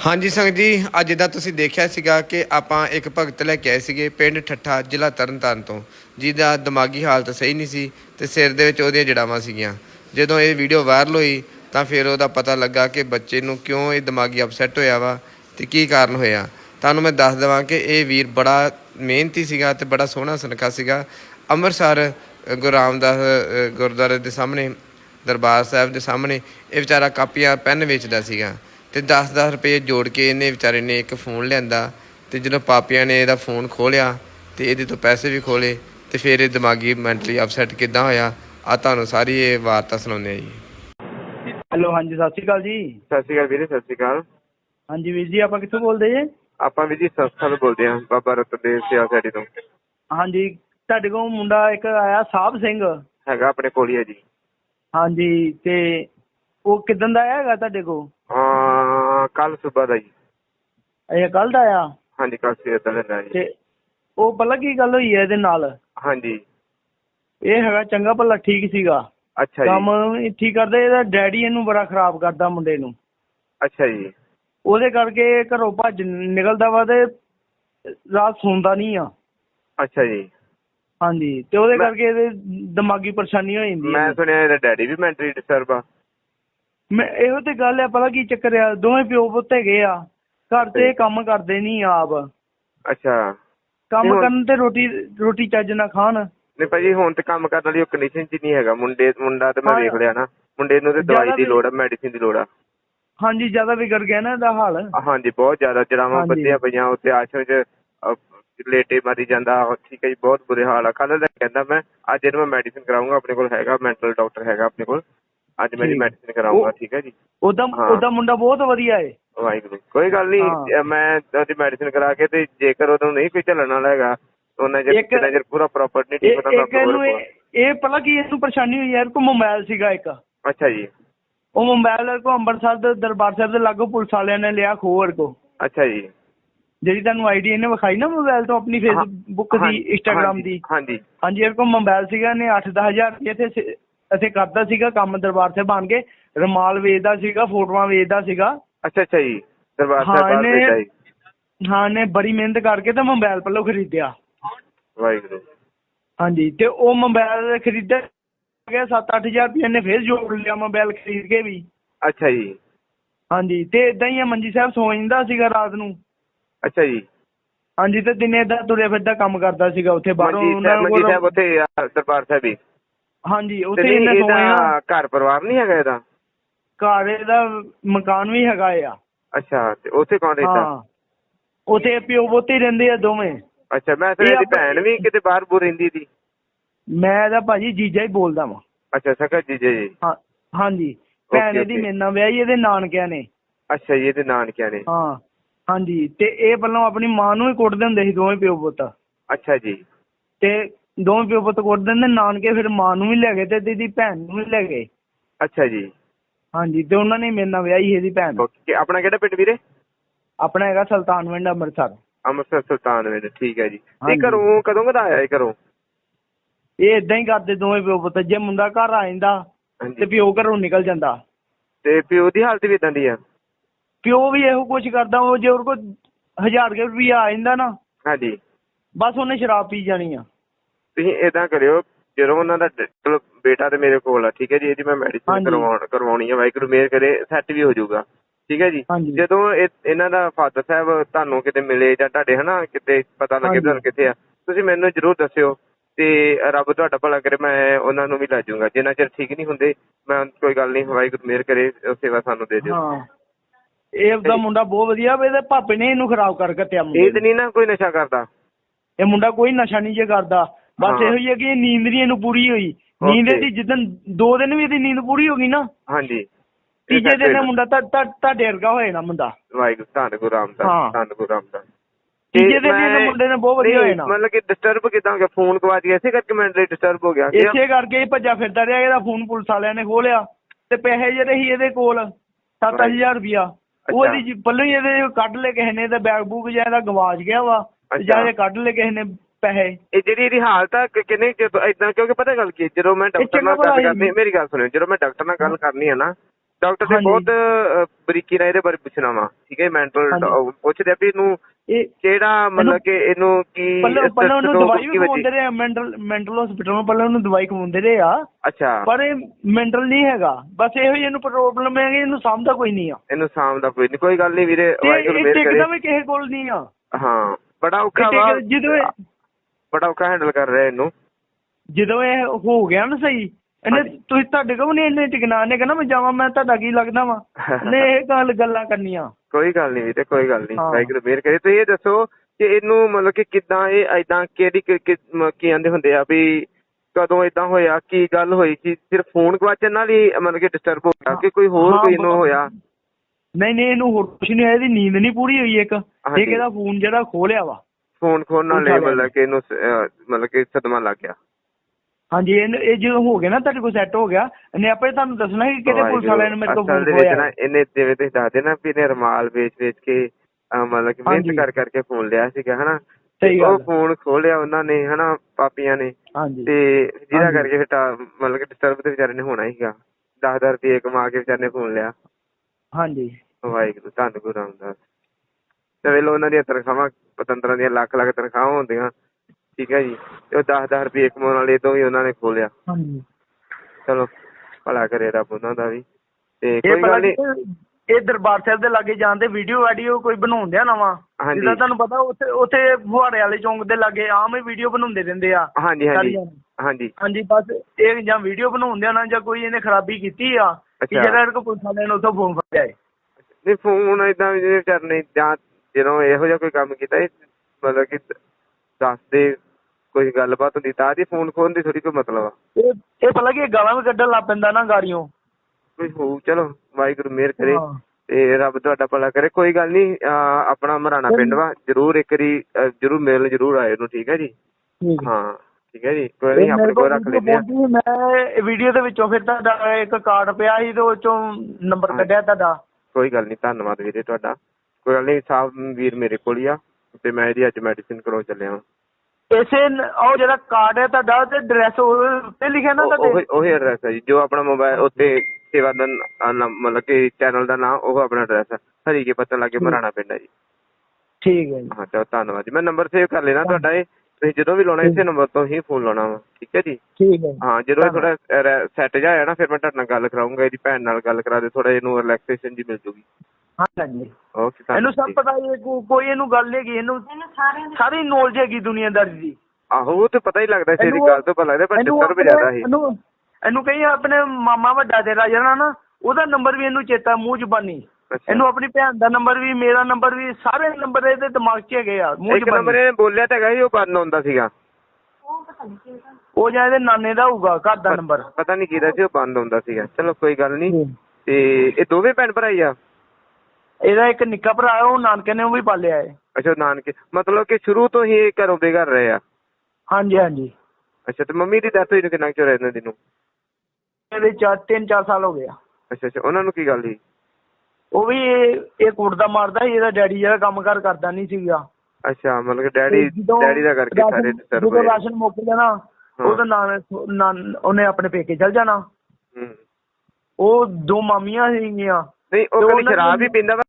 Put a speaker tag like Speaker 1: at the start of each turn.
Speaker 1: ਹਾਂਜੀ ਸੰਗ ਜੀ, ਅੱਜ ਜਿੱਦਾਂ ਤੁਸੀਂ ਦੇਖਿਆ ਸੀਗਾ ਕਿ ਆਪਾਂ ਇੱਕ ਭਗਤ ਲੈ ਕੇ ਆਏ ਸੀਗੇ ਪਿੰਡ ਠੱਠਾ, ਜ਼ਿਲ੍ਹਾ ਤਰਨਤਾਰਨ ਤੋਂ। ਜਿਹਦਾ ਦਿਮਾਗੀ ਹਾਲਤ ਸਹੀ ਨਹੀਂ ਸੀ ਤੇ ਸਿਰ ਦੇ ਵਿੱਚ ਉਹਦੀਆਂ ਜੜਾਵਾਂ ਸੀਗੀਆਂ। ਜਦੋਂ ਇਹ ਵੀਡੀਓ ਵਾਇਰਲ ਹੋਈ, ਤਾਂ ਫਿਰ ਉਹਦਾ ਪਤਾ ਲੱਗਾ ਕਿ ਬੱਚੇ ਨੂੰ ਕਿਉਂ ਇਹ ਦਿਮਾਗੀ ਅਪਸੈਟ ਹੋਇਆ ਵਾ ਤੇ ਕੀ ਕਾਰਨ ਹੋਇਆ। ਤੁਹਾਨੂੰ ਮੈਂ ਦੱਸ ਦਵਾਂ ਕਿ ਇਹ ਵੀਰ ਬੜਾ ਮਿਹਨਤੀ ਸੀਗਾ ਤੇ ਬੜਾ ਸੋਹਣਾ ਸੁਨੱਖਾ ਸੀਗਾ। ਅੰਮ੍ਰਿਤਸਰ ਗੁਰੂ ਰਾਮਦਾਸ ਗੁਰਦੁਆਰੇ ਦੇ ਸਾਹਮਣੇ, ਦਰਬਾਰ ਸਾਹਿਬ ਦੇ ਸਾਹਮਣੇ, ਇਹ ਵਿਚਾਰਾ ਕਾਪੀਆਂ, ਪੈਨ ਵੇਚਦਾ ਸੀਗਾ। ਤੇ 10-10 ਰੁਪਏ ਜੋੜ ਕੇ ਇਹਨੇ ਵਿਚਾਰੇ ਨੇ ਇੱਕ ਫੋਨ ਲਿਆਂਦਾ ਤੇ ਜਦੋਂ ਪਾਪੀਆਂ ਨੇ ਇਹਦਾ ਫੋਨ ਖੋਲਿਆ ਤੇ ਇਹਦੇ ਤੋਂ ਪੈਸੇ ਵੀ ਖੋਲੇ ਤੇ ਫਿਰ ਇਹ ਦਿਮਾਗੀ ਮੈਂਟਲੀ ਅਪਸੈਟ ਕਿੱਦਾਂ ਹੋਇਆ? ਆ ਤੁਹਾਨੂੰ ਸਾਰੀ ਇਹ ਵਾਰਤਾ ਸੁਣਾਉਂਦੇ ਆ ਜੀ।
Speaker 2: ਹੈਲੋ ਹਾਂਜੀ ਸਤਿ ਸ਼੍ਰੀ ਅਕਾਲ ਜੀ।
Speaker 3: ਸਤਿ ਸ਼੍ਰੀ ਅਕਾਲ ਵੀਰੇ ਸਤਿ ਸ਼੍ਰੀ ਅਕਾਲ।
Speaker 2: ਹਾਂਜੀ ਵੀਰ ਜੀ ਆਪਾਂ ਕਿੱਥੋਂ ਬੋਲਦੇ ਜੇ?
Speaker 3: ਆਪਾਂ ਵੀ ਜੀ ਸੰਸਥਾ ਤੋਂ ਬੋਲਦੇ ਹਾਂ ਬਾਬਾ ਰਤਨਦੇਵ ਸੇਵਾ ਸੋਸਾਇਟੀ ਤੋਂ।
Speaker 2: ਹਾਂਜੀ ਤੁਹਾਡੇ ਕੋਲ ਮੁੰਡਾ ਇੱਕ ਆਇਆ ਸਾਹਿਬ ਸਿੰਘ।
Speaker 3: ਹੈਗਾ ਆਪਣੇ ਕੋਲ ਹੀ ਹੈ ਜੀ।
Speaker 2: ਹਾਂਜੀ ਤੇ ਉਹ ਕਿਦਾਂ ਦਾ ਆਇਆ ਹੈਗਾ ਤੁਹਾਡੇ ਕੋਲ?
Speaker 3: ਹਾਂ ਕੱਲ ਸਵੇਰ ਦਾ ਜੀ।
Speaker 2: ਇਹ ਕੱਲ ਦਾ ਆਇਆ
Speaker 3: ਹਾਂਜੀ ਕੱਲ ਸਵੇਰ ਦਾ ਲੈਣਾ ਜੀ।
Speaker 2: ਤੇ ਉਹ ਪਹਿਲਾਂ ਕੀ ਗੱਲ ਹੋਈ ਹੈ ਇਹਦੇ ਨਾਲ?
Speaker 3: ਹਾਂਜੀ।
Speaker 2: ਇਹ ਹੈਗਾ ਚੰਗਾ ਭਲਾ ਠੀਕ ਸੀਗਾ।
Speaker 3: ਅੱਛਾ ਜੀ।
Speaker 2: ਕੰਮ ਠੀਕ ਕਰਦਾ ਇਹਦਾ ਡੈਡੀ ਇਹਨੂੰ ਬੜਾ ਖਰਾਬ ਕਰਦਾ ਮੁੰਡੇ ਨੂੰ।
Speaker 3: ਅੱਛਾ ਜੀ।
Speaker 2: ਉਹਦੇ ਕਰਕੇ ਇਹ ਘਰੋਂ ਭੱਜ ਨਿਕਲਦਾ ਵਾ ਤੇ ਰਾਤ ਸੌਂਦਾ ਨਹੀਂ ਆ।
Speaker 3: ਅੱਛਾ ਜੀ।
Speaker 2: ਹਾਂਜੀ ਤੇ ਉਹਦੇ ਕਰਕੇ ਇਹਦੇ ਦਿਮਾਗੀ ਪਰੇਸ਼ਾਨੀ ਹੋ ਜਾਂਦੀ
Speaker 3: ਮੈਂ ਸੁਣਿਆ ਇਹਦਾ ਡੈਡੀ ਵੀ ਮੈਂਟਲੀ ਡਿਸਟਰਬ ਆ।
Speaker 2: ਮੈਂ ਇਹੋ ਤੇ ਗੱਲ ਹੈ ਪਤਾ ਕੀ ਚੱਕਰ ਆ ਦੋਵੇਂ ਪਿਓ ਪੁੱਤ ਹੈਗੇ ਆ ਘਰ ਤੇ ਇਹ ਕੰਮ ਕਰਦੇ ਨਹੀਂ ਆਪ।
Speaker 3: ਅੱਛਾ।
Speaker 2: ਕੰਮ
Speaker 3: ਹੁਣ-
Speaker 2: ਕਰਨ ਤੇ ਰੋਟੀ ਰੋਟੀ ਚੱਜ ਨਾ ਖਾਣ।
Speaker 3: ਨਹੀਂ ਭਾਜੀ ਹੁਣ ਤੇ ਕੰਮ ਕਰਨ ਵਾਲੀ ਉਹ ਕੰਡੀਸ਼ਨ 'ਚ ਨਹੀਂ ਹੈਗਾ। ਮੁੰਡੇ ਮੁੰਡਾ ਤੇ ਮੈਂ
Speaker 2: ਹਾਂ।
Speaker 3: ਵੇਖ ਲਿਆ ਨਾ। ਮੁੰਡੇ ਨੂੰ ਤੇ
Speaker 2: ਜ਼ਿਆਦਾ
Speaker 3: ਦਵਾਈ ਦੀ
Speaker 2: ਵੀ-
Speaker 3: ਲੋੜ ਆ ਮੈਡੀਸਿਨ ਦੀ ਲੋੜ ਆ।
Speaker 2: ਹਾਂਜੀ ਜ਼ਿਆਦਾ ਵਿਗੜ ਗਿਆ ਨਾ ਇਹਦਾ ਹਾਲ।
Speaker 3: ਹਾਂਜੀ ਬਹੁਤ ਜ਼ਿਆਦਾ ਜੜਾਵਾਂ
Speaker 2: ਹਾਂਜੀ।
Speaker 3: ਬੱਧੀਆਂ ਪਈਆਂ ਉੱਤੇ ਆਸ਼ਰਮ 'ਚ ਅਹ, ਲੇਟੇ ਮਾਰੀ ਜਾਂਦਾ ਉਹ ਠੀਕ ਹੈ ਜੀ ਬਹੁਤ ਬੁਰੇ ਹਾਲ ਆ। ਕੱਲ ਦਾ ਕਹਿੰਦਾ ਮੈਂ ਅੱਜ ਇਹਨੂੰ ਮੈਂ ਮੈਡੀਸਿਨ ਕਰਾਉਂਗਾ ਆਪਣੇ ਕੋਲ ਹੈਗਾ ਮੈਂਟਲ ਡਾਕਟਰ ਹੈਗਾ ਆਪਣੇ ਕੋਲ। ਅੱਜ ਮੈਂ
Speaker 2: ਠੀਕ।
Speaker 3: ਮੈਡੀਸਿਨ ਕਰਾਉਂਗਾ ਠੀਕ ਹੈ ਜੀ।
Speaker 2: ਉਹਦਾ। ਉਹਦਾ ਮੁੰਡਾ ਬਹੁਤ ਵਧੀਆ ਏ।
Speaker 3: ਵਾਹਿਗੁਰੂ। ਕੋਈ ਗੱਲ ਨਹੀਂ ਮੈਂ ਉਹਦੀ ਮੈਡੀਸਿਨ ਕਰਾ ਕੇ ਤੇ ਜੇਕਰ ਉਹਨੂੰ ਨਹੀਂ ਕੋਈ ਚੱਲਣ ਵਾਲਾ ਹੈਗਾ ਉਹਨਾਂ ਜੇ ਜਿੰਨਾ ਚਿਰ ਪੂਰਾ ਪ੍ਰੋਪਰ ਨਹੀਂ ਠੀਕ ਹੁੰਦਾ
Speaker 2: ਇੱਕ ਇਹਨੂੰ ਇਹ ਪਹਿਲਾਂ ਕੀ ਇਹਨੂੰ ਪਰੇਸ਼ਾਨੀ ਹੋਈ ਯਾਰ ਕੋ ਮੋਬਾਈਲ ਸੀਗਾ ਇੱਕ।
Speaker 3: ਅੱਛਾ ਜੀ।
Speaker 2: ਉਹ ਮੋਬਾਈਲ ਕੋ ਅੰਮ੍ਰਿਤਸਰ ਦੇ ਦਰਬਾਰ ਸਾਹਿਬ ਦੇ ਲਾਗੋਂ ਪੁਲਿਸ ਵਾਲਿਆਂ ਨੇ ਲਿਆ ਖੋਰ ਕੋ
Speaker 3: ਅੱਛਾ ਜੀ।
Speaker 2: ਜਿਹੜੀ ਤੁਹਾਨੂੰ ਆਈਡੀ ਇਹਨੇ ਵਿਖਾਈ ਨਾ ਮੋਬਾਈਲ ਤੋਂ ਆਪਣੀ ਫੇਸਬੁੱਕ ਦੀ ਇੰਸਟਾਗ੍ਰam ਦੀ?
Speaker 3: ਹਾਂਜੀ
Speaker 2: ਹਾਂਜੀ ਇਹ ਕੋ ਮੋਬਾਈਲ ਸੀਗਾ ਨੇ 8-10000 ਰੁਪਏ ਤੇ ਅਸੀਂ ਕਰਦਾ ਸੀਗਾ ਕੰਮ ਦਰਬਾਰ ਸਾਹਿਬ ਬਣ ਕੇ। ਰਮਾਲ ਵੇਚਦਾ ਸੀਗਾ ਫੋਟੋਆਂ ਵੇਚਦਾ ਸੀਗਾ।
Speaker 3: ਅੱਛਾ ਅੱਛਾ ਜੀ। ਦਰਬਾਰ
Speaker 2: ਹਾਂ,
Speaker 3: ਸਾਹਿਬ ਬਾਹਰ
Speaker 2: ਇਹਨੇ-
Speaker 3: ਬੈਠਾ ਜੀ।
Speaker 2: ਹਾਂ ਨੇ ਬੜੀ ਮਿਹਨਤ ਕਰਕੇ ਤਾਂ ਮੋਬਾਈਲ ਪੱਲੋਂ ਖਰੀਦਿਆ।
Speaker 3: ਵਾਹਿਗੁਰੂ।
Speaker 2: ਹਾਂਜੀ ਤੇ ਉਹ ਮੋਬਾਈਲ ਖਰੀਦਿਆ। ਗਿਆ 7-8000 ਰੁਪਏ ਨੇ ਫੇਰ ਜੋੜ ਲਿਆ ਮੋਬਾਈਲ ਖਰੀਦ ਕੇ ਵੀ।
Speaker 3: ਅੱਛਾ ਜੀ।
Speaker 2: ਹਾਂਜੀ ਤੇ ਇਦਾਂ ਹੀ ਆ ਮੰਜੀ ਸਾਹਿਬ ਸੌ ਜਾਂਦਾ ਸੀਗਾ ਰਾਤ ਨੂੰ।
Speaker 3: ਅੱਛਾ ਜੀ।
Speaker 2: ਹਾਂਜੀ ਤੇ ਦਿਨੇ ਏਦਾਂ ਤੁਰਿਆ ਫਿਰਦਾ ਕੰਮ ਕਰਦਾ ਸੀਗਾ ਉੱਥੇ ਬਾਹਰੋਂ ਉਹਨਾਂ
Speaker 3: ਸਾਹਿਬ ਮੰਜੀ
Speaker 2: ਕੋਲ
Speaker 3: ਸਾਹਿਬ ਉੱਥੇ ਆ, ਦਰਬਾਰ ਸਾਹਿਬ ਹੀ।
Speaker 2: ਹਾਂਜੀ
Speaker 3: ਤੇ
Speaker 2: ਉੱਥੇ ਇਹਨੇ ਸੋਇਆ
Speaker 3: ਇਹਦਾ ਘਰ ਪਰਿਵਾਰ ਨਹੀਂ ਹੈਗਾ ਇਹਦਾ?
Speaker 2: ਘਰ ਇਹਦਾ ਮਕਾਨ ਵੀ ਹੈਗਾ ਆ।
Speaker 3: ਅੱਛਾ ਤੇ ਉੱਥੇ ਕੌਣ ਰਹਿੰਦਾ?
Speaker 2: ਹਾਂ ਉੱਥੇ ਪਿਓ ਪੋਤੇ ਰਹਿੰਦੇ ਆ ਦੋਵੇਂ।
Speaker 3: ਅੱਛਾ ਮੈਂ ਸੁਣਿਆ
Speaker 2: ਇਹ
Speaker 3: ਦੀ
Speaker 2: ਆਪਾਂ-
Speaker 3: ਭੈਣ ਵੀ ਕਿਤੇ ਬਾਹਰ ਬੂ ਰਹਿੰਦੀ ਸੀ?
Speaker 2: ਮੈਂ ਇਹਦਾ ਭਾਜੀ ਜੀਜਾ ਹੀ ਬੋਲਦਾ ਵਾਂ।
Speaker 3: ਅੱਛਾ ਸਕਾ ਜੀਜੇ ਜੀ।
Speaker 2: ਹਾਂ ਹਾਂਜੀ ਭੈਣ
Speaker 3: Okay,
Speaker 2: ਇਹਦੀ
Speaker 3: okay.
Speaker 2: ਮੇਰੇ ਨਾਲ ਵਿਆਹੀ ਇਹਦੇ ਨਾਨਕਿਆਂ ਨੇ।
Speaker 3: ਅੱਛਾ ਜੀ ਇਹਦੇ ਨਾਨਕਿਆਂ ਨੇ।
Speaker 2: ਹਾਂ ਹਾਂਜੀ ਤੇ ਇਹ ਪਹਿਲਾਂ ਆਪਣੀ ਮਾਂ ਨੂੰ ਹੀ ਕੁੱਟਦੇ ਹੁੰਦੇ ਸੀ ਦੋਵੇਂ ਪਿਓ ਪੁੱਤ।
Speaker 3: ਅੱਛਾ ਜੀ।
Speaker 2: ਤੇ ਦੋਵੇਂ ਪਿਓ ਪੁੱਤ ਕੁੱਟਦੇ ਹੁੰਦੇ ਨਾਨਕੇ ਫਿਰ ਮਾਂ ਨੂੰ ਵੀ ਲੈ ਗਏ ਤੇ ਇਹਦੀ ਭੈਣ ਨੂੰ ਵੀ ਲੈ ਗਏ।
Speaker 3: ਅੱਛਾ ਜੀ।
Speaker 2: ਹਾਂਜੀ ਤੇ ਉਹਨਾਂ ਨੇ ਮੇਰੇ ਨਾਲ ਵਿਆਹੀ ਇਹਦੀ ਭੈਣ।
Speaker 3: ਓਕੇ ਆਪਣਾ ਕਿਹੜਾ ਪਿੰਡ ਵੀਰੇ?
Speaker 2: ਆਪਣਾ ਹੈਗਾ ਸੁਲਤਾਨਵਿੰਡ ਅੰਮ੍ਰਿਤਸਰ।
Speaker 3: ਅੰਮ੍ਰਿਤਸਰ ਸੁਲਤਾਨ ਵੇਲੇ ਠੀਕ ਹੈ ਜੀ। ਤੇ। ਘਰੋਂ ਕਦੋਂ ਕਦਾ ਆਇਆ ਇਹ ਘਰੋਂ?
Speaker 2: ਇਹ ਇਦਾਂ ਹੀ ਕਰਦੇ ਦੋਵੇਂ ਪਿਓ ਪੁੱਤ ਜੇ ਮੁੰਡਾ ਘਰ ਆ ਜਾਂਦਾ ਤੇ ਪਿਓ ਘਰੋਂ ਨਿਕਲ ਜਾਂਦਾ।
Speaker 3: ਤੇ ਪਿਓ ਦੀ ਹਾਲਤ ਵੀ ਇਦਾਂ ਦੀ ਆ?
Speaker 2: ਪਿਓ ਵੀ ਇਹੋ ਕੁਝ ਕਰਦਾ ਉਹ ਜੇ ਉਹ ਕੋਲ ਹਜ਼ਾਰ ਰੁਪਈਆ ਆ ਜਾਂਦਾ ਨਾ
Speaker 3: ਹਾਂਜੀ।
Speaker 2: ਬਸ ਉਹਨੇ ਸ਼ਰਾਬ ਪੀ ਜਾਣੀ ਆ।
Speaker 3: ਤੁਸੀਂ ਇਦਾਂ ਕਰਿਓ ਜਦੋਂ ਉਹਨਾਂ ਦਾ ਚਲੋ ਬੇਟਾ ਤੇ ਮੇਰੇ ਕੋਲ ਆ ਠੀਕ ਹੈ ਜੀ ਇਹਦੀ ਮੈਂ ਮੈਡੀਸਿਨ। ਕਰਵਾਉਣ ਕਰਵਾਉਣੀ ਹੈ ਵਾਹਿਗੁਰੂ ਮੇਰ ਕਰੇ ਸੈੱਟ ਵੀ ਹੋ ਜਾਊਗਾ ਠੀਕ ਹੈ ਜੀ। ਜਦੋਂ ਇਹ- ਇਹਨਾਂ ਦਾ ਫਾਦਰ ਸਾਹਿਬ ਤੁਹਾਨੂੰ ਕਿਤੇ ਮਿਲੇ ਜਾਂ ਤੁਹਾਡੇ ਹਨਾ ਕਿਤੇ ਪਤਾ ਲੱਗੇ। ਤੁਹਾਨੂੰ ਕਿੱਥੇ ਆ ਤੁਸੀਂ ਮੈਨੂੰ ਜ਼ਰੂਰ ਦੱਸਿਓ ਤੇ ਰੱਬ ਤੁਹਾਡਾ ਭਲਾ ਕਰੇ ਮੈਂ ਉਹਨਾਂ ਨੂੰ ਵੀ ਲੈ ਜਾਊਂਗਾ ਜਿੰਨਾ ਚਿਰ ਠੀਕ ਨਹੀਂ ਹੁੰਦੇ ਮੈਂ ਕੋਈ ਗੱਲ ਨਹੀਂ ਵਾਹਿਗੁਰੂ ਮੇਰ ਕਰੇ ਸੇਵਾ ਸਾਨੂੰ ਦੇ ਦਿਓ
Speaker 2: ਇਹ ਦਾ ਮੁੰਡਾ ਬਹੁਤ ਵਧੀਆ ਵਾ, ਇਹਦੇ ਪਾਪੇ ਨੇ ਇਹਨੂੰ ਖਰਾਬ ਕਰ ਘੱਟਿਆ ਮੁੰਡੇ
Speaker 3: ਇਹ ਤੇ। ਨਹੀਂ ਨਾ ਕੋਈ ਨਸ਼ਾ ਕਰਦਾ
Speaker 2: ਇਹ ਮੁੰਡਾ ਕੋਈ ਨਸ਼ਾ ਨਹੀਂ ਜੇ ਕਰਦਾ ਬਸ
Speaker 3: ਹਾਂ।
Speaker 2: ਇਹੋ ਹੀ ਹੈ ਕਿ ਨੀਂਦ ਨਹੀਂ ਇਹਨੂੰ ਪੂਰੀ ਹੋਈ। ਨੀਂਦ. ਇਹਦੀ ਜਿੱਦਣ ਦੋ ਦਿਨ ਵੀ ਇਹਦੀ ਨੀਂਦ ਪੂਰੀ ਹੋ ਗਈ ਨਾ
Speaker 3: ਹਾਂਜੀ।
Speaker 2: ਤੀਜੇ ਦਿਨ ਇਹ ਮੁੰਡਾ ਤਾਂ ਤਾਂ ਤੁਹਾਡੇ ਵਰਗਾ ਹੋਏ ਨਾ ਮੁੰਡਾ।
Speaker 3: ਵਾਹਿਗੁਰੂ ਧੰਨ ਗੁਰੂ ਰਾਮਦਾਸ
Speaker 2: ਹਾਂ।
Speaker 3: ਧੰਨ ਗੁਰੂ ਰਾਮਦਾਸ।
Speaker 2: ਤੀਜੇ ਦਿਨ ਇਹਨੇ ਮੁੰਡੇ ਨੇ ਬਹੁਤ ਵਧੀਆ ਹੋਏ ਨਾ।
Speaker 3: ਮਤਲਬ ਕਿ ਡਿਸਟਰਬ ਕਿਦਾਂ ਹੋ ਗਿਆ? ਫੋਨ ਗਵਾ ਗਿਆ ਇਸੇ ਕਰਕੇ ਮੈਂ ਡਿਸਟਰਬ ਹੋ ਗਿਆ।
Speaker 2: ਇਸੇ ਕਰਕੇ ਹੀ ਭੱਜਾ ਫਿਰਦਾ ਰਿਹਾ ਇਹਦਾ ਫੋਨ ਪੁਲਿਸ ਵਾਲਿਆਂ ਨੇ ਖੋਲਿਆ। ਤੇ ਪੈਸੇ ਜਿਹੜੇ ਸੀ ਇਹਦੇ ਕੋਲ 7000 ਰੁਪਇਆ। ਉਹ
Speaker 3: ਅੱਛਾ।
Speaker 2: ਇਹਦੀ ਜੀ- ਪੱਲੋਂ ਹੀ ਇਹਦੇ ਕੱਢ ਲਏ ਕਿਸੇ ਨੇ ਤੇ ਬੈਗ ਬੂਗ ਜਾਂ ਇਹਦਾ ਗਵਾਚ ਗਿਆ ਵਾ। ਜਾਂ। ਇਹ ਕੱਢ ਲਏ ਕਿਸੇ ਨੇ। ਪੈਸੇ।
Speaker 3: ਇਹ ਜਿਹੜੀ ਇਹਦੀ ਹਾਲਤ ਆ ਕਿ ਕਿੰਨੇ ਇਦਾਂ ਕਿਉਂਕਿ ਪਤਾ ਗੱਲ ਕੀ ਹੈ, ਜਦੋਂ ਮੈਂ ਡਾਕਟਰ ਨਾਲ ਗੱਲ
Speaker 2: ਹੀ-
Speaker 3: ਕਰਨੀ ਮੇਰੀ ਗੱਲ ਸੁਣਿਓ ਜਦੋਂ ਮੈਂ ਡਾਕਟਰ ਨਾਲ ਗੱਲ ਕਰਨੀ ਹੈ ਨਾ ਡਾਕਟਰ ਨੇ
Speaker 2: ਹਾਂਜੀ।
Speaker 3: ਬਹੁਤ ਅਹ, ਬਰੀਕੀ ਨਾਲ ਇਹਦੇ ਬਾਰੇ ਪੁੱਛਣਾ ਵਾ ਠੀਕ ਹੈ ਮੈਂਟਲ
Speaker 2: ਹਾਂਜੀ।
Speaker 3: ਪੁੱਛਦੇ ਆ ਵੀ ਇਹਨੂੰ
Speaker 2: ਇਹ
Speaker 3: ਕਿਹੜਾ ਮਤਲਬ ਕਿ ਇਹਨੂੰ ਕੀ
Speaker 2: ਪਹਿਲਾਂ ਪਹਿਲਾਂ ਉਹਨੂੰ
Speaker 3: ਸਟੋਕ
Speaker 2: ਦਵਾਈ ਵੀ
Speaker 3: ਕੀ ਵੱਜੀ?
Speaker 2: ਖਵਾਉਂਦੇ ਰਹੇ ਮੈਂਟਲ ਮੈਂਟਲ ਹਸਪੀਟਲ ਨੂੰ ਪਹਿਲਾਂ ਉਹਨੂੰ ਦਵਾਈ ਖਵਾਉਂਦੇ ਰਹੇ ਆ।
Speaker 3: ਅੱਛਾ।
Speaker 2: ਪਰ ਇਹ ਮੈਂਟਲ ਨਹੀਂ ਹੈਗਾ। ਬਸ ਇਹੋ ਹੀ ਇਹਨੂੰ ਪ੍ਰੋਬਲਮ ਹੈ ਕਿ ਇਹਨੂੰ ਸਮਝਦਾ ਕੋਈ ਨਹੀਂ ਆ।
Speaker 3: ਇਹਨੂੰ ਸ਼ਾਮ ਦਾ ਕੋਈ ਨਹੀਂ ਕੋਈ ਗੱਲ ਨਹੀਂ ਵੀਰੇ
Speaker 2: ਤੇ
Speaker 3: ਵਾਹਿਗੁਰੂ
Speaker 2: ਇਹ
Speaker 3: ਮਿਹਰ
Speaker 2: ਟਿਕਦਾ
Speaker 3: ਕਰੇ।
Speaker 2: ਵੀ ਕਿਸੇ ਕੋਲ ਨਹੀਂ ਆ।
Speaker 3: ਹਾਂ ਬੜਾ ਔਖਾ
Speaker 2: ਇਹ
Speaker 3: ਵਾ।
Speaker 2: ਜਦੋਂ ਇਹ-
Speaker 3: ਬੜਾ ਔਖਾ ਹੈਂਡਲ ਕਰ ਰਿਹਾ ਇਹਨੂੰ।
Speaker 2: ਜਦੋਂ ਇਹ ਹੋ ਗਿਆ ਨਾ ਸਹੀ ਇਹਨੇ। ਤੁਸੀਂ ਤੁਹਾਡੇ ਕੋਲ ਨਹੀਂ ਇਹਨੇ ਟਿਕਣਾ ਇਹਨੇ ਕਹਿੰਦਾ ਮੈਂ ਜਾਵਾਂ ਮੈਂ ਤੁਹਾਡਾ ਕੀ ਲੱਗਦਾ ਵਾ? ਨੇ ਇਹ ਗੱਲ ਗੱਲਾਂ ਕਰਨੀਆਂ।
Speaker 3: ਕੋਈ ਗੱਲ ਨਹੀਂ ਵੀਰੇ ਕੋਈ ਗੱਲ ਨਹੀਂ। ਵਾਹਿਗੁਰੂ ਮਿਹਰ ਕਰੇ। ਤੁਸੀਂ ਇਹ ਦੱਸੋ ਕਿ ਇਹਨੂੰ ਮਤਲਬ ਕਿ ਕਿਦਾਂ ਇਹ ਐਦਾਂ ਕਿਹੜੀ ਕਿ- ਕਿ- ਕੀ ਕਹਿੰਦੇ ਹੁੰਦੇ ਆ ਵੀ ਕਦੋਂ ਇਦਾਂ ਹੋਇਆ ਕੀ ਗੱਲ ਹੋਈ ਸੀ? ਸਿਰਫ ਫੋਨ ਗਵਾਚਣ ਨਾਲ ਹੀ ਮਤਲਬ ਕਿ ਡਿਸਟਰਬ ਹੋ ਗਿਆ ਕਿ ਕੋਈ ਹੋਰ ਕੋਈ ਇਹਨੂੰ ਹੋਇਆ?
Speaker 2: ਨਹੀਂ ਨਹੀਂ ਇਹਨੂੰ ਹੋਰ ਕੁਝ ਨਹੀਂ ਹੋਇਆ ਇਹਦੀ ਨੀਂਦ ਨਹੀਂ ਪੂਰੀ ਹੋਈ ਇੱਕ। ਇੱਕ ਇਹਦਾ ਫੋਨ ਜਿਹੜਾ ਖੋਲਿਆ ਵਾ?
Speaker 3: ਫੋਨ ਖੋਣ ਨਾਲ ਇਹ। ਮਤਲਬ ਕਿ ਇਹਨੂੰ ਅਹ ਮਤਲਬ ਕਿ ਸਦਮਾ ਲੱਗ ਗਿਆ।
Speaker 2: ਹਾਂਜੀ ਇਹਨੂੰ- ਇਹ ਜਦੋਂ ਹੋ ਗਿਆ ਨਾ ਤੁਹਾਡੇ ਕੋਲ ਸੈੱਟ ਹੋ ਗਿਆ ਇਹਨੇ ਆਪੇ ਤੁਹਾਨੂੰ ਦੱਸਣਾ ਕਿ ਕਿਹੜੇ ਪੁਲਿਸ ਵਾਲਿਆਂ ਨੇ ਮੇਰੇ ਕੋਲ
Speaker 3: ਅਸਲ
Speaker 2: ਫੋਨ
Speaker 3: ਵਿੱਚ
Speaker 2: ਖੋਇਆ
Speaker 3: ਨਾ ਇਹਨੇ ਜਿਵੇਂ ਤੁਸੀਂ ਦੱਸਦੇ ਨਾ ਵੀ ਇਹਨੇ ਰਮਾਲ ਵੇਚ ਵੇਚ ਕੇ ਅਹ ਮਤਲਬ ਕਿ ਮਿਹਨਤ। ਕਰ ਕਰਕੇ ਫੋਨ ਲਿਆ ਸੀਗਾ ਹਨਾ?
Speaker 2: ਸਹੀ
Speaker 3: ਉਹ
Speaker 2: ਗੱਲ।
Speaker 3: ਫੋਨ ਖੋਲਿਆ ਉਹਨਾਂ ਨੇ ਹਨਾ ਪਾਪੀਆਂ ਨੇ।
Speaker 2: ਹਾਂਜੀ।
Speaker 3: ਤੇ ਜਿਹਦਾ
Speaker 2: ਹਾਂਜੀ।
Speaker 3: ਕਰਕੇ ਫਿਰ ਮਤਲਬ ਕਿ ਡਿਸਟਰਬ ਤੇ ਵਿਚਾਰੇ ਨੇ ਹੋਣਾ ਹੀਗਾ 10000 ਰੁਪਏ ਕਮਾ ਕੇ ਵਿਚਾਰੇ ਨੇ ਫੋਨ ਲਿਆ।
Speaker 2: ਹਾਂਜੀ।
Speaker 3: ਵਾਹਿਗੁਰੂ ਧੰਨ ਗੁਰੂ ਰਾਮਦਾਸ। ਤੇ ਵੇਲੋ ਉਹਨਾਂ ਦੀਆਂ ਤਨਖਾਹਾਂ ਪਤੰਤਰਾਂ ਦੀਆਂ ਲੱਖ ਲੱਖ ਤਨਖਾਹਾਂ ਹੁੰਦੀਆਂ। ਠੀਕ ਹੈ ਜੀ। ਤੇ ਉਹ 10000 ਰੁਪਏ ਕਮਾਉਣ ਵਾਲੇ ਤੋਂ ਵੀ ਉਹਨਾਂ ਨੇ ਖੋਲਿਆ।
Speaker 2: ਹਾਂਜੀ।
Speaker 3: ਚਲੋ ਭਲਾ ਕਰੇ ਰੱਬ ਉਹਨਾਂ ਦਾ ਵੀ। ਤੇ
Speaker 2: ਇਹ
Speaker 3: ਕੋਈ ਗੱਲ ਨਹੀਂ
Speaker 2: ਇਹ ਦਰਬਾਰ ਸਾਹਿਬ ਦੇ ਲਾਗੇ ਜਾਂਦੇ ਵੀਡੀਓ ਵਾਡੀਓ ਕੋਈ ਬਣਾਉਂਦੇ ਆ ਨਵਾਂ?
Speaker 3: ਹਾਂਜੀ।
Speaker 2: ਜਿੱਦਾਂ ਤੁਹਾਨੂੰ ਪਤਾ ਉੱਥੇ ਉੱਥੇ ਫੁਹਾਰੇ ਵਾਲੇ ਚੌਂਕ ਦੇ ਲਾਗੇ ਆਮ ਹੀ ਵੀਡੀਓ ਬਣਾਉਂਦੇ ਰਹਿੰਦੇ ਆ।
Speaker 3: ਹਾਂਜੀ ਹਾਂਜੀ।
Speaker 2: ਸਾਰੀਆਂ।
Speaker 3: ਹਾਂਜੀ।
Speaker 2: ਹਾਂਜੀ ਬਸ ਇਹ ਜਾਂ ਵੀਡੀਓ ਬਣਾਉਂਦੇ ਆ ਨਾ ਜਾਂ ਕੋਈ ਇਹਨੇ ਖਰਾਬੀ ਕੀਤੀ ਆ ਕਿ
Speaker 3: ਅੱਛਾ।
Speaker 2: ਜਿਹੜਾ ਕੋਲ ਪੁਲਿਸ ਵਾਲਿਆਂ ਨੇ ਉੱਥੋਂ ਫੋਨ ਫੜਿਆ ਏ।
Speaker 3: ਨਹੀਂ ਫੋਨ ਇਦਾਂ ਵੀ ਜਿਹੜੇ ਵਿਚਾਰੇ ਨੇ ਜਾਂ ਜਦੋਂ ਇਹੋ ਜਿਹਾ ਕੋਈ ਕੰਮ ਕੀਤਾ ਇਹ ਮਤਲਬ ਕਿ ਦੱਸਦੇ ਕੋਈ ਗੱਲਬਾਤ ਹੁੰਦੀ ਤਾਂ ਦੀ ਫੋਨ ਖੋਣ ਦੀ ਥੋੜੀ ਕੋਈ ਮਤਲਬ ਆ।
Speaker 2: ਇਹ ਇਹ ਪਤਾ ਕੀ ਇਹ ਗਾਲਾਂ ਵੀ ਕੱਢਣ ਲੱਗ ਪੈਂਦਾ ਨਾ ਗਾੜੀਆਂ
Speaker 3: ਕੋਈ ਹੋਊ ਚਲੋ ਵਾਹਿਗੁਰੂ ਮਿਹਰ ਕਰੇ। ਤੇ ਰੱਬ ਤੁਹਾਡਾ ਭਲਾ ਕਰੇ। ਕੋਈ ਗੱਲ ਨਹੀਂ ਆਪਣਾ ਮਰਾਣਾ ਪਿੰਡ ਵਾ ਜਰੂਰ ਇੱਕ ਵਾਰੀ ਜਰੂਰ ਮਿਲਣ ਜਰੂਰ ਆਏ ਨੂੰ ਠੀਕ ਹੈ ਜੀ?
Speaker 2: ਹੈ।
Speaker 3: ਠੀਕ ਹੈ ਜੀ। ਕੋਈ ਨਹੀਂ ਆਪਣੇ ਕੋਲ ਰੱਖ ਲੈਂਦੇ ਆ
Speaker 2: ਮੈਂ ਵੀਡੀਓ ਦੇ ਵਿੱਚੋਂ ਫਿਰ ਤੁਹਾਡਾ ਇੱਕ ਕਾਰਡ ਪਿਆ ਸੀ ਤੇ ਉਹ ਚੋਂ ਨੰਬਰ ਕੱਢਿਆ ਤੁਹਾਡਾ।
Speaker 3: ਕੋਈ ਗੱਲ ਨਹੀਂ ਧੰਨਵਾਦ ਵੀਰੇ ਤੁਹਾਡਾ। ਕੋਈ ਗੱਲ ਨਹੀਂ ਸਾਹਿਬ ਵੀਰ ਮੇਰੇ ਕੋਲ ਹੀ ਆ ਤੇ ਮੈਂ ਇਹਦੀ ਅੱਜ ਮੈਡੀਸਿਨ ਕਰਾਉਣ ਚੱਲਿਆ ਵਾਂ।
Speaker 2: ਇਸੇ ਨ- ਉਹ ਜਿਹੜਾ ਕਾਰਡ ਹੈ ਤੁਹਾਡਾ ਤੇ ਐਡਰੈਸ ਉੱਤੇ ਲਿਖਿਆ ਨਾ ਤੁਹਾਡੇ?
Speaker 3: ਉਹੀ ਉਹੀ ਐਡਰੈਸ ਹੈ ਜੀ ਜੋ ਆਪਣਾ ਮੋਬਾਈਲ ਉੱਤੇ ਸੇਵਾ ਦਾ ਨ- ਮਤਲਬ ਕਿ ਚੈਨਲ ਦਾ ਨਾਮ ਉਹ ਆਪਣਾ ਐਡਰੈਸ ਹੈ। ਹਰੀ ਕੇ ਪਤਾ ਲੱਗੇ ਮਰਾਣਾ ਪਿੰਡ ਹੈ ਜੀ।
Speaker 2: ਠੀਕ ਹੈ ਜੀ।
Speaker 3: ਹਾਂ ਚਲੋ ਧੰਨਵਾਦ ਜੀ। ਮੈਂ ਨੰਬਰ ਸੇਵ ਕਰ ਲੈਣਾ ਤੁਹਾਡਾ ਇਹ। ਤੁਸੀਂ ਜਦੋਂ ਵੀ ਲਾਉਣਾ ਇਸੇ ਨੰਬਰ ਤੋਂ ਹੀ ਫੋਨ ਲਾਉਣਾ ਵਾ ਠੀਕ ਹੈ ਜੀ?
Speaker 2: ਠੀਕ ਹੈ।
Speaker 3: ਹਾਂ ਜਦੋਂ ਇਹ ਥੋੜਾ ਸੈੱਟ ਜਾ ਹੋਇਆ ਨਾ ਫਿਰ ਮੈਂ ਤੁਹਾਡੇ ਨਾਲ ਗੱਲ ਕਰਾਉਂਗਾ ਇਹਦੀ ਭੈਣ ਨਾਲ ਗੱਲ ਕਰਾ ਦੇ ਥੋੜਾ ਇਹਨੂੰ ਰਿਲੈਕਸੇਸ਼ਨ ਜੀ ਮਿਲ ਜੂਗੀ।
Speaker 2: ਹਾਂ ਹਾਂਜੀ।
Speaker 3: ਓਕੇ
Speaker 2: ਇਹਨੂੰ ਸਭ ਪਤਾ ਹੈ ਕੋ- ਕੋਈ ਇਹਨੂੰ ਗੱਲ ਹੈਗੀ ਇਹਨੂੰ ਸਾਰੀ ਨੌਲੇਜ ਹੈਗੀ ਦੁਨੀਆਦਾਰੀ ਦੀ।
Speaker 3: ਆਹੋ ਉਹ ਤੇ ਪਤਾ ਹੀ ਲੱਗਦਾ ਗੱਲ ਤੋਂ ਪਤਾ ਲੱਗਦਾ ਪਰ
Speaker 2: ਇਹਨੂੰ
Speaker 3: ਡਿਸਟਰਬ
Speaker 2: ਆਪਣੇ-
Speaker 3: ਜ਼ਿਆਦਾ ਸੀ।
Speaker 2: ਇਹਨੂੰ ਇਹਨੂੰ ਕਹੀ ਆਪਣੇ ਮਾਮਾ ਵੱਡਾ ਤੇਰਾ ਜਿਹੜਾ ਨਾ ਉਹਦਾ ਨੰਬਰ ਵੀ ਇਹਨੂੰ ਚੇਤਾ ਮੂੰਹ ਜ਼ਬਾਨੀ। ਇਹਨੂੰ ਆਪਣੀ ਭੈਣ ਦਾ ਨੰਬਰ ਵੀ ਮੇਰਾ ਨੰਬਰ ਵੀ ਸਾਰੇ ਨੰਬਰ ਇਹਦੇ ਦਿਮਾਗ 'ਚ ਹੈਗੇ ਆ ਮੂੰਹ
Speaker 3: ਇੱਕ ਨੰਬਰ ਇਹਨੇ ਬੋਲਿਆ ਤਾਂ ਹੈਗਾ ਸੀ ਉਹ ਬੰਦ ਹੁੰਦਾ ਸੀਗਾ।
Speaker 2: ਉਹ ਜਾਂ ਇਹਦੇ ਨਾਨੇ ਦਾ ਹੋਊਗਾ ਘਰ ਦਾ ਨੰਬਰ
Speaker 3: ਪਤਾ ਨਹੀਂ ਕਿਹਦਾ ਸੀ ਉਹ ਬੰਦ ਹੁੰਦਾ ਸੀਗਾ। ਚਲੋ ਕੋਈ ਗੱਲ ਨਹੀਂ। ਤੇ ਇਹ ਦੋਵੇਂ ਭੈਣ ਭਰਾ ਹੀ ਆ?
Speaker 2: ਇਹਦਾ ਇੱਕ ਨਿੱਕਾ ਭਰਾ ਹੈ ਉਹ ਨਾਨਕੇ ਨੇ ਉਹ ਵੀ ਪਾਲਿਆ ਹੈ।
Speaker 3: ਅੱਛਾ ਨਾਨਕੇ। ਮਤਲਬ ਕਿ ਸ਼ੁਰੂ ਤੋਂ ਹੀ ਇਹ ਘਰੋਂ ਬੇਘਰ ਰਹੇ ਆ?
Speaker 2: ਹਾਂਜੀ ਹਾਂਜੀ।
Speaker 3: ਅੱਛਾ ਤੇ ਮੰਮੀ ਦੀ ਡੈਥ ਹੋਈ ਨੂੰ ਕਿੰਨਾ ਚਿਰ ਇਹਨਾਂ ਦੀ ਨੂੰ?
Speaker 2: ਇਹਦੇ ਚਾਰ ਤਿੰਨ ਚਾਰ ਸਾਲ ਹੋ ਗਏ ਆ।
Speaker 3: ਅੱਛਾ ਅੱਛਾ। ਉਹਨਾਂ ਨੂੰ ਕੀ ਗੱਲ ਸੀ?
Speaker 2: ਉਹ ਵੀ ਇਹ ਇਹ ਕੁੱਟਦਾ ਮਾਰਦਾ ਸੀ ਇਹਦਾ ਡੈਡੀ ਜਿਹੜਾ ਕੰਮ ਕਾਰ ਕਰਦਾ ਨਹੀਂ ਸੀਗਾ।
Speaker 3: ਅੱਛਾ ਮਤਲਬ ਕਿ ਡੈਡੀ
Speaker 2: ਤੇ ਜਦੋਂ
Speaker 3: ਡੈਡੀ ਦਾ ਕਰਕੇ
Speaker 2: ਰਾਸ਼ਨ-
Speaker 3: ਸਾਰੇ ਡਿਸਟਰਬ
Speaker 2: ਜਦੋਂ
Speaker 3: ਹੋਏ
Speaker 2: ਰਾਸ਼ਨ ਮੁੱਕ ਜਾਣਾ ਉਹਦਾ ਨਾਂ ਨਾਂ- ਉਹਨੇ ਆਪਣੇ ਪੇਕੇ ਚਲ ਜਾਣਾ।
Speaker 3: ਹੂੰ।
Speaker 2: ਉਹ ਦੋ ਮਾਮੀਆਂ ਸੀਗੀਆਂ।
Speaker 3: ਨਹੀਂ ਉਹ ਕਦੀ
Speaker 2: ਉਹਨਾਂ
Speaker 3: ਸ਼ਰਾਬ ਹੀ
Speaker 2: ਨੂੰ-
Speaker 3: ਪੀਂਦਾ ਵਾ?